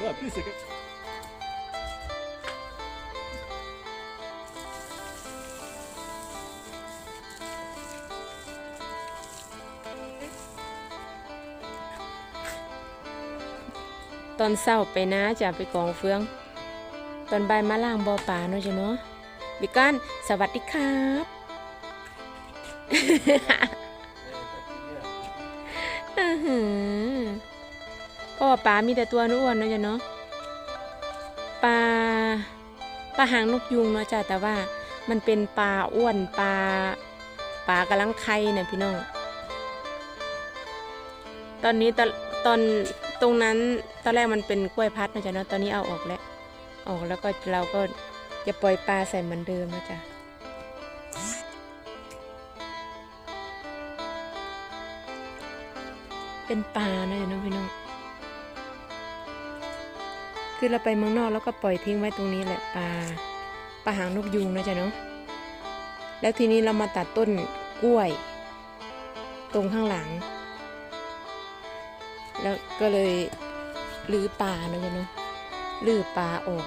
Allora, più se che... ตอนเศร้าไปนะจะไปกองเฟือง ตอนบ่ายมาล่างบ่อปลาเนาะจ้ะเนาะบิกันสวัสดีครับ อื้อหือ เพราะว่าปลามีแต่ตัวอ้วนๆเนาะจ้ะเนาะปลาปลาหางนกยุงเนาะจ้ะแต่ว่ามันเป็นปลาอ้วนปลาปลากำลังไข่นะพี่น้องตอนนี้ตอนตอนตรงนั้นตอนแรกมันเป็นกล้วยพัดนะจ๊ะเนาะตอนนี้เอาออกแล้วออกแล้วก็เราก็จะปล่อยปลาใส่เหมือนเดิมนะจ๊ะเป็นปลานะจ๊ะเนาะพี่น้อง คือเราไปเมืองนอกแล้วก็ปล่อยทิ้งไว้ตรงนี้แหละปลาปลาหางนกยูงนะจ๊ะเนาะแล้วทีนี้เรามาตัดต้นกล้วย ตรงข้างหลัง แล้วก็เลยลื้อป่าเนะจ๊ะเนาะลื้อป่าออก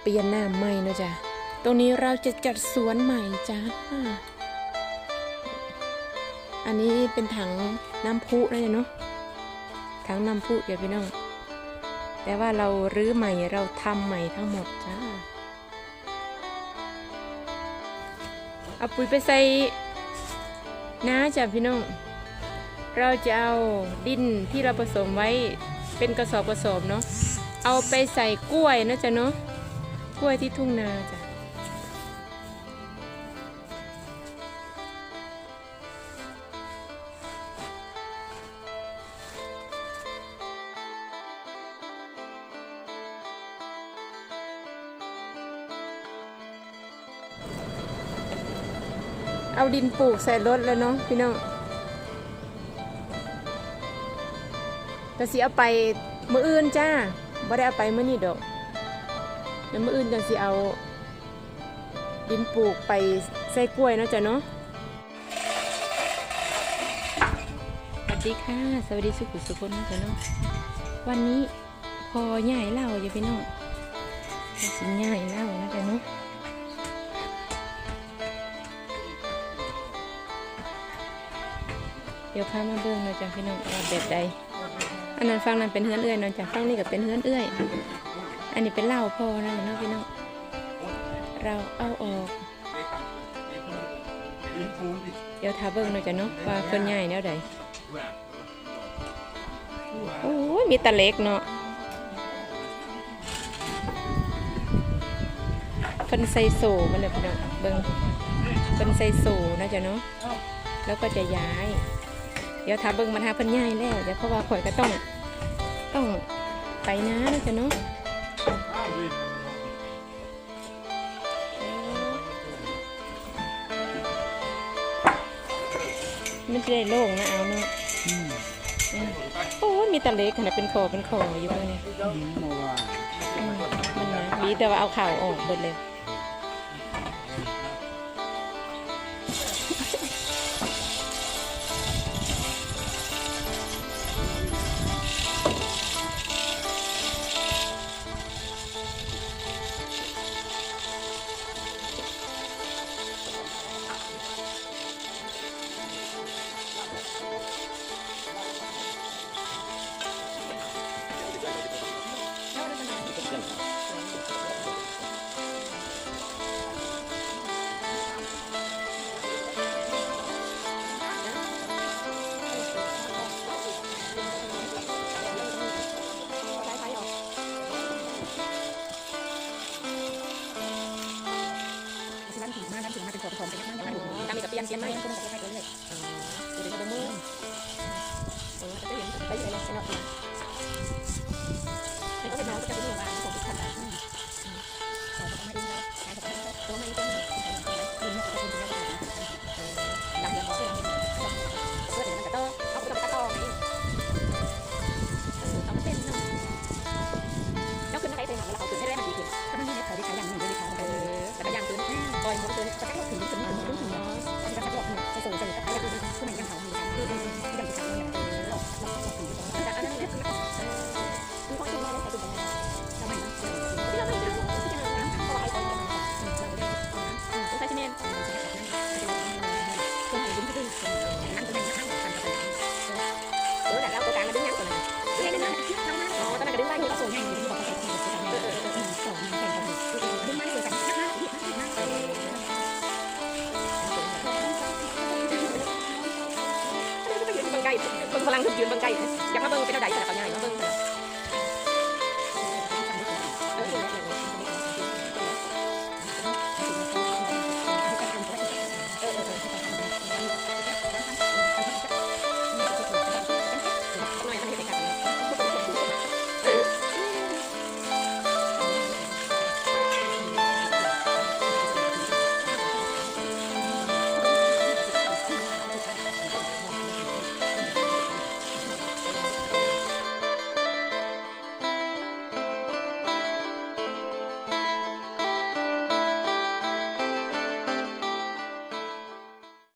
เปลี่ยนหน้าใหม่เนะจ๊ะตรงนี้เราจะจัดสวนใหม่จ้าอันนี้เป็นถังน้ำพุนะจ๊ะเนาะถังน้ำพุอย่าพี่น้อง แต่ว่าเรารื้อใหม่เราทำใหม่ทั้งหมดจ้าเอาปุ๋ยไปใส่น้าจ้ะพี่น้อง เราจะเอาดินที่เราผสมไว้เป็นกระสอบกระสอบเนาะ เอาไปใส่กล้วยนะจ๊ะเนาะ กล้วยที่ทุ่งนาจ้ะ เอาดินปลูกใส่รถแล้วเนาะพี่น้องก็สิเอาไปมืออื่นจ้าบ่ได้เอาไปมื้อนี้ดอกเดี๋ยวมื้ออื่นจังสิเอา ดินปลูกไปใส่กล้วยเนาะจ้ะเนาะสวัสดีค่ะ สวัสดีสุขุสุคนเนาะจ้ะเนาะวันนี้พอใหญ่เล่าอย่าพี่น้องสิใหญ่เล่านะจ้ะเนาะ เดี๋ยวพามาเบิ่งเนาะจ้ะพี่น้องว่าแบบใดอันนั้นฟังนั้นเป็นเฮือนเอื้อยนอนจากฟังนี่ก็เป็นเฮือนเอื้อย อันนี้เป็นเหล้าพอนะเนาะพี่น้องเราเอาออก เดี๋ยวทาเบิ้งเนาะจ้ะเนาะว่าเพิ่นใหญ่แนวใดโอ้ยมีตะเล็กเนาะเพิ่นใส่โซ่มันเลยพี่น้องเบิ้งเพิ่นใส่โซ่นะจ้ะเนาะแล้วก็จะย้าย เดี๋ยวทาเบิ้งมันหาเพิ่นใหญ่แล้วเดี๋ยวเพราะว่าข่อยก็ต้องต้องไปนะนะจ๊ะเนาะมันจะได้โล่งนะเอาเนาะอืมโอ้ยมีแตะเล็กขนาดเป็นคอเป็นคออยู่เลยเนี่ยอืมมันนะมีแต่ว่าเอาข่าวออกหมดเลย อตามมีกับเปลี่ยนเปลี่ยนไหมก็ต้องใช้ไปเรื่อยอ๋อดูดิดูมือเออจะได้เห็นไปเลยไปเนาะ ลังถึงยืนเบิ่งใกล้อยากมาเบิ่งเป็นเอาใดขนาดเขาใหญ่